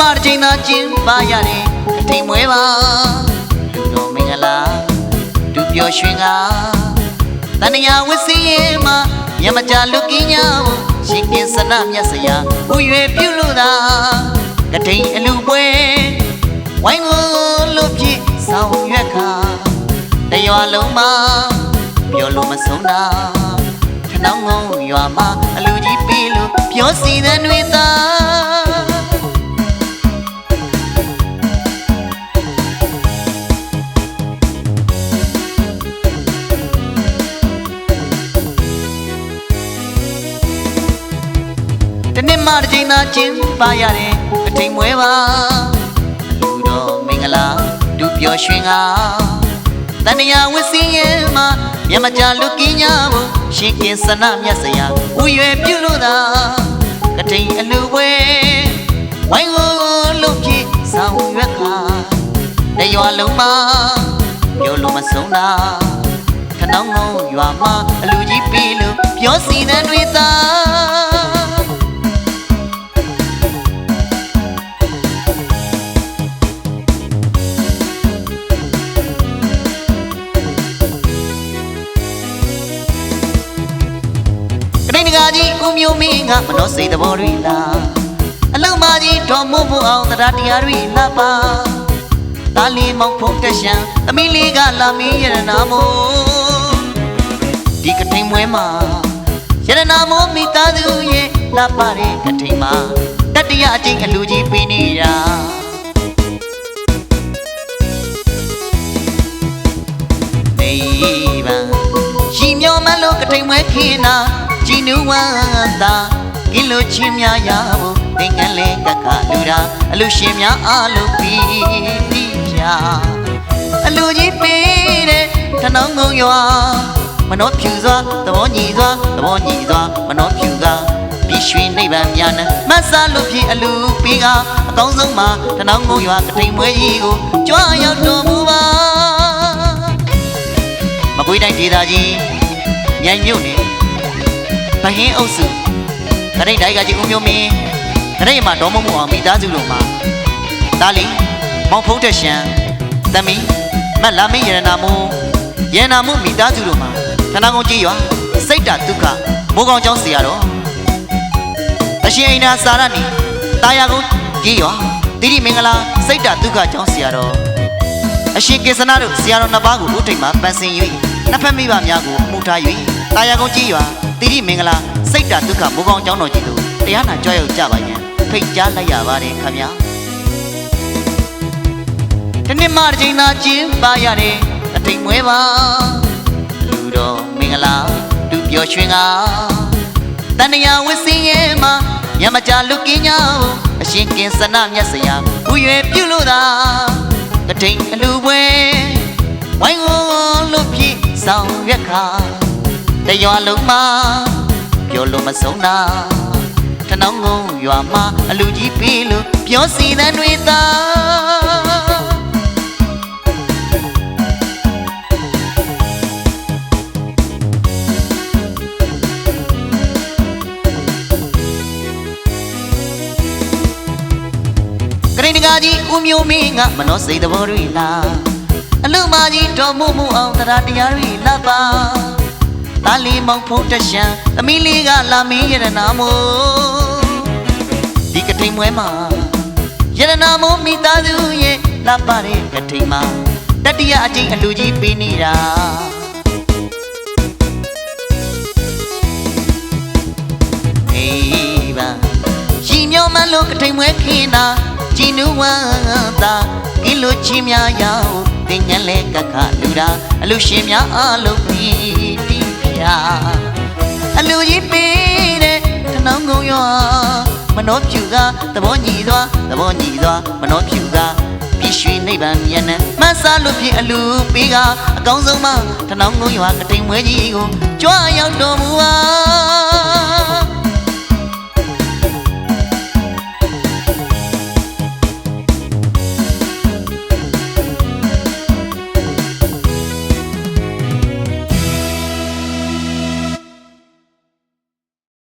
မတစ်ချိန်သာကျင်းပါရတယ်ကထိန်မွဲပါလူတော်မင်္ဂလာဒုပျော်ရွှင်ကတဏှာဝစ်စီရဲ့မှာမြတ်မကြလူကင်းညာဖို့ရှင်ကင်းစနမြတ်စရာဥရွယ်ပြုလို့သာကထိန်အလူပွဲဝိုင်းကိုလူဖြစ်ဆောင်ရွက်ခါတရွာလုံးမှာပြောလို့မဆုံးတာထနောင်းငုံရွာမှာအလူကြီးပြေးလို့ပြောစီတဲ့တွေသာ တနေ့မှတစ်ချိန်သာချင်းပါရတယ်အထိန်မွဲပါလူတော်မင်္ဂလာဒုပျော်ရွှင်ကတဏှာဝစီရဲ့မှာမြတ်မကြလူကင်းညာဖို့ရှင်ကင်းစနမြတ်စရာဥရွယ်ပြုလို့သာကထိန်အလူပွဲဝိုင်းကိုလူဖြစ်ဆောင်ရွက်ခါတရွာလုံးမှာပြောလို့မဆုံးတာထနောင်းငုံရွာမှာအလူကြီးပြီလို့ပြောစီတဲ့တွေသာ ကာကြီးဦးမျိုးမင်းကမနှောစိတ်သဘောတွေလားအလုံးမကြီးတော်မို့ဖို့အောင်တရားတရားတွေလာပါတာလီမောင်ဖုံးတက်ရှံအမီလေးကလာမင်းရတနာမို့ဒီကထိန်မွဲမှာရတနာမို့မိသားစုရဲ့လာပါတဲ့ကထိန်မှာတတရအကျင့်အလူကြီးပေးနေတာနေဗံရှိမြော်မလို့ကထိန်မွဲခင်းနာជី နူဝါသာကီလိုချင်းများရဖို့သင်္ကန်းလေးကကလူတာအလူရှင်များအားလုံးပြီးတိပြအလူကြီးပေးတဲ့ထနောင်းငုံရွာမနှောဖြူစွာသဘောညီစွာသဘောညီစွာမနှောဖြူစွာပြီးရွှင်နိဗ္ဗာန်များနဲ့မဆာလို့ဖြစ်အလူပေးကအကောင်းဆုံးမှာထနောင်းငုံရွာကထိန်မွဲကြီးကိုကြွားရောက်တော်မူပါမကွေးတိုင်းဒေသကြီးမြိုင်မြို့နယ် ဗဟင်းအုပ်စုဂရိတ်တိုင်းကကြီးဦးမျိုးမင်းဂရိတ်မှာဒေါ်မမှုအောင်မိသားစုတို့မှာဒါလီမောင်ဖုံးတက်ရှံသမီးမတ်လာမင်းရတနာမိုးရတနာမိုးမိသားစုတို့မှာဌာနကုန်းကြီးရွာစိတ်တာဒုက္ခမိုးကောင်းကျောင်းဆရာတော်အရှင်အိန္ဒာစာရဏီတာယာကုန်းကြီးရွာတိရိမင်္ဂလာစိတ်တာဒုက္ခကျောင်းဆရာတော်အရှင်ကေစနာတို့ဆရာတော်နှစ်ပါးကိုဥထိတ်မှာပန်းစင်၍နှစ်ဖက်မိဘများကိုအမှုထား၍တာယာကုန်းကြီးရွာ တိရိမင်္ဂလာစိတ်တာဒုက္ခမိုးကောင်းကျောင်းတော်ကြီးတို့တရားနာကြွရောက်ကြပါရန်ဖိတ်ကြားလိုက်ရပါတယ်ခင်ဗျာဒီနေ့မှတစ်ချိန်သာကျင်းပါရတယ်အထိန်မွဲပါလူတော်မင်္ဂလာလူပျော်ရွှင်ကတဏှာဝစ်စင်းရဲ့မှာမြတ်မကြလူကင်းညာကိုအရှင်ကင်းစနမြတ်စရာဥရွယ်ပြုလို့သာကတိန်အလူပွဲဝိုင်းဝန်းလို့ဖြစ်ဆောင်ရွက်ခါ တရွာလုံးမှာပြောလို့မဆုံးတာထနောင်းငုံရွာမှာအလူကြီးပြီလို့ပြောစီတဲ့တွေသာကရင်တကာကြီးဦးမျိုးမင်းကမနှောစိတ်သဘောတွေလားအလူမကြီးတော်မှုမှုအောင်တရားတရားတွေလာပါ တာလီမောင်ဖုံးတက်ရှံအမီလေးကလာမင်းရတနာမို့ဒီကထိန်မွဲမှာရတနာမို့မိသားစုရဲ့လာပါတဲ့ကထိန်မှာတတိယအကျင့်အလူကြီးပေးနေတာအေးပါရှိမြော်မလို့ကထိန်မွဲခင်းနာជីနူဝါသာကီလိုချင်းများရောက်တင်ငန်းလဲကခလူတာအလူရှင်များအားလုံးပြီး တိပြအလူကြီးပေးတဲ့ထနောင်းကုံရွာမနှောဖြူသာသဘောညီစွာသဘောညီစွာမနှောဖြူသာပြည့်ရွှင်နိဗ္ဗာန်မြတ်နဲ့မဆာလို့ဖြစ်အလူပေးကအကောင်းဆုံးမထနောင်းကုံရွာကထိန်မွဲကြီးကိုကြွားရောက်တော်မူပါ